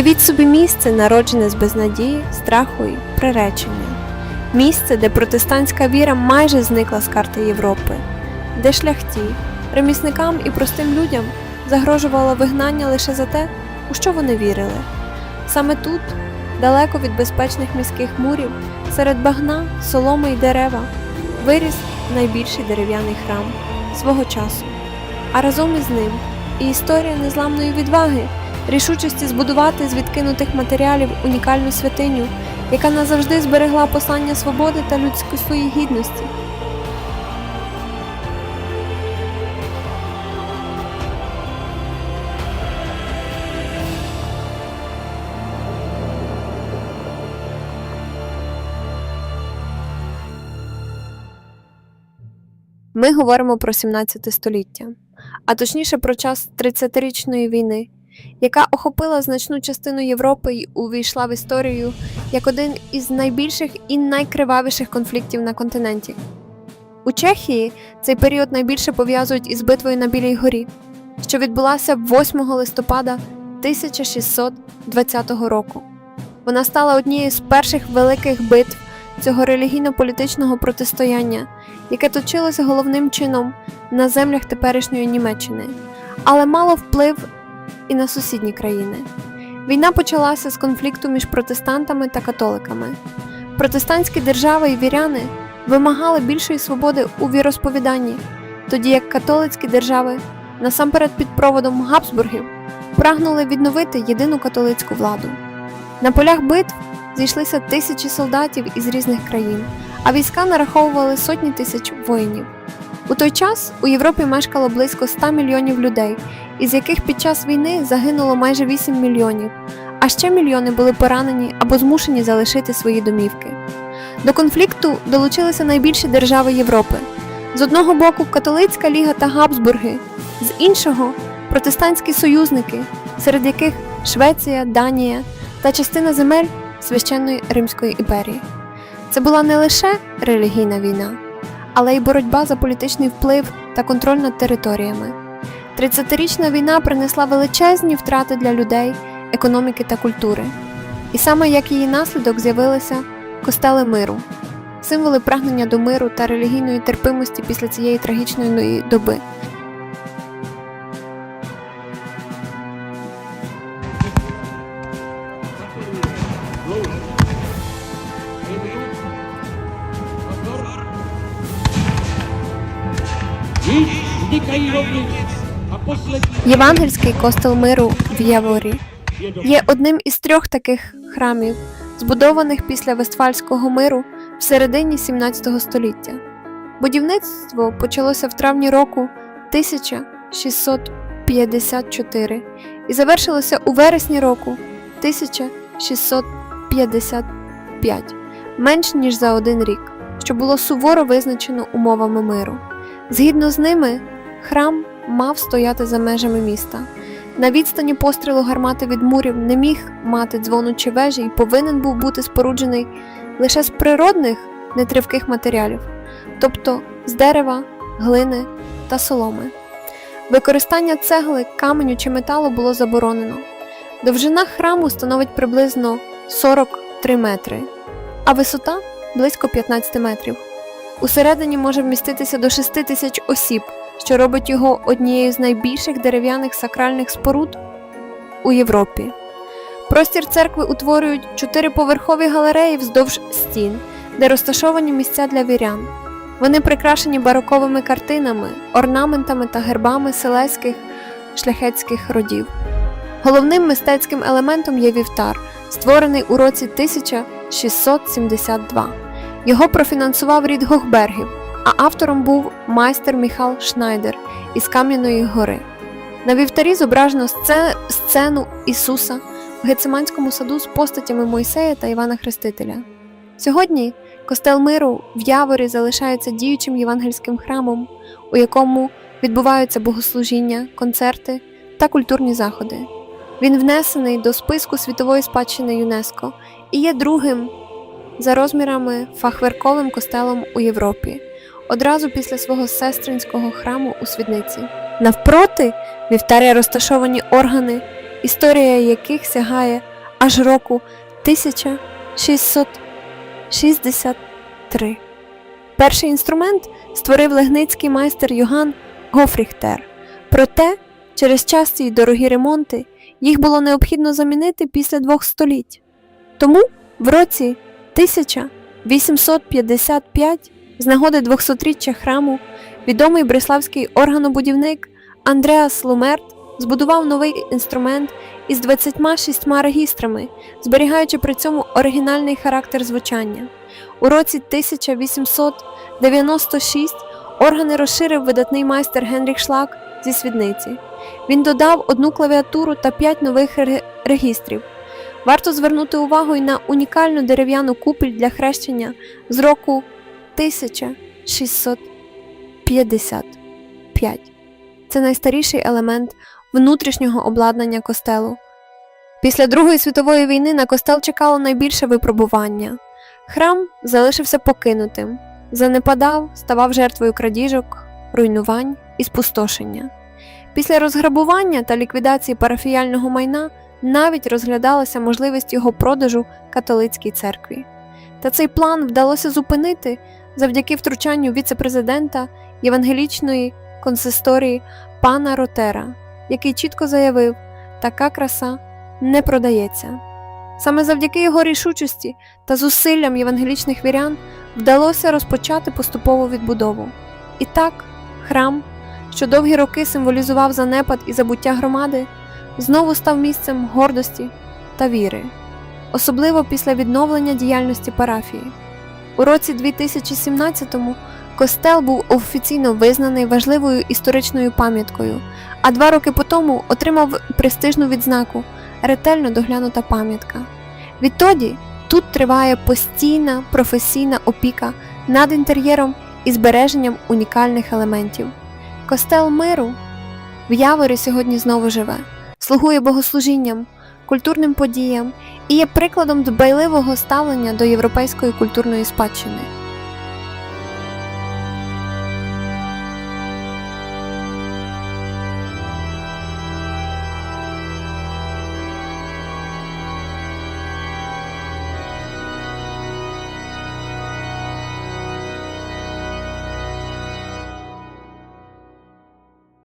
Уявіть собі місце, народжене з безнадії, страху і приречення. Місце, де протестантська віра майже зникла з карти Європи, де шляхті, ремісникам і простим людям загрожувало вигнання лише за те, у що вони вірили. Саме тут, далеко від безпечних міських мурів, серед багна, соломи й дерева, виріс найбільший дерев'яний храм свого часу. А разом із ним і історія незламної відваги, рішучості збудувати з відкинутих матеріалів унікальну святиню, яка назавжди зберегла послання свободи та людської гідності. Ми говоримо про 17 століття, а точніше про час 30-річної війни, яка охопила значну частину Європи і увійшла в історію як один із найбільших і найкривавіших конфліктів на континенті. У Чехії цей період найбільше пов'язують із битвою на Білій горі, що відбулася 8 листопада 1620 року. Вона стала однією з перших великих битв цього релігійно-політичного протистояння, яке точилося головним чином на землях теперішньої Німеччини, але мало вплив і на сусідні країни. Війна почалася з конфлікту між протестантами та католиками. Протестантські держави і віряни вимагали більшої свободи у віросповіданні, тоді як католицькі держави, насамперед під проводом Габсбургів, прагнули відновити єдину католицьку владу. На полях битв зійшлися тисячі солдатів із різних країн, а війська нараховували сотні тисяч воїнів. У той час у Європі мешкало близько 100 мільйонів людей, із яких під час війни загинуло майже 8 мільйонів, а ще мільйони були поранені або змушені залишити свої домівки. До конфлікту долучилися найбільші держави Європи. З одного боку католицька ліга та Габсбурги, з іншого протестантські союзники, серед яких Швеція, Данія та частина земель священної Римської імперії. Це була не лише релігійна війна, але й боротьба за політичний вплив та контроль над територіями. 30-річна війна принесла величезні втрати для людей, економіки та культури. І саме як її наслідок з'явилися костели миру, символи прагнення до миру та релігійної терпимості після цієї трагічної доби. Євангельський костел миру в Яворі є одним із трьох таких храмів, збудованих після Вестфальського миру в середині 17 століття. Будівництво почалося в травні року 1654 і завершилося у вересні року 1655, менш ніж за один рік, що було суворо визначено умовами миру. Згідно з ними, храм мав стояти за межами міста. На відстані пострілу гармати від мурів не міг мати дзвону чи вежі і повинен був бути споруджений лише з природних нетривких матеріалів, тобто з дерева, глини та соломи. Використання цегли, каменю чи металу було заборонено. Довжина храму становить приблизно 43 метри, а висота близько 15 метрів. Усередині може вміститися до 6 тисяч осіб, що робить його однією з найбільших дерев'яних сакральних споруд у Європі. Простір церкви утворюють чотириповерхові галереї вздовж стін, де розташовані місця для вірян. Вони прикрашені бароковими картинами, орнаментами та гербами селезьких шляхетських родів. Головним мистецьким елементом є вівтар, створений у році 1672. Його профінансував рід Гохбергів, а автором був майстер Міхал Шнайдер із Кам'яної гори. На вівтарі зображено сцену Ісуса в Гециманському саду з постатями Мойсея та Івана Хрестителя. Сьогодні костел миру в Яворі залишається діючим євангельським храмом, у якому відбуваються богослужіння, концерти та культурні заходи. Він внесений до списку світової спадщини ЮНЕСКО і є другим за розмірами фахверковим костелом у Європі, одразу після свого сестринського храму у Свідниці. Навпроти вівтаря розташовані органи, історія яких сягає аж року 1663. Перший інструмент створив легницький майстер Йоган Гофріхтер. Проте, через часті й дорогі ремонти, їх було необхідно замінити після двох століть. Тому в році 1855 з нагоди 200-річчя храму відомий бреславський органобудівник Андреас Лумерт збудував новий інструмент із 26 регістрами, зберігаючи при цьому оригінальний характер звучання. У році 1896 органи розширив видатний майстер Генріх Шлак зі Свідниці. Він додав одну клавіатуру та п'ять нових регістрів. Варто звернути увагу й на унікальну дерев'яну купіль для хрещення з року 1655. Це найстаріший елемент внутрішнього обладнання костелу. Після Другої світової війни на костел чекало найбільше випробування. Храм залишився покинутим, занепадав, ставав жертвою крадіжок, руйнувань і спустошення. Після розграбування та ліквідації парафіяльного майна навіть розглядалася можливість його продажу католицькій церкві. Та цей план вдалося зупинити завдяки втручанню віце-президента Євангелічної консисторії пана Ротера, який чітко заявив, така краса не продається. Саме завдяки його рішучості та зусиллям євангелічних вірян вдалося розпочати поступову відбудову. І так, храм, що довгі роки символізував занепад і забуття громади, знову став місцем гордості та віри, особливо після відновлення діяльності парафії. У році 2017-му костел був офіційно визнаний важливою історичною пам'яткою, а два роки по тому отримав престижну відзнаку ретельно доглянута пам'ятка. Відтоді тут триває постійна професійна опіка над інтер'єром і збереженням унікальних елементів. Костел миру в Яворі сьогодні знову живе, слугує богослужінням, культурним подіям і є прикладом дбайливого ставлення до європейської культурної спадщини.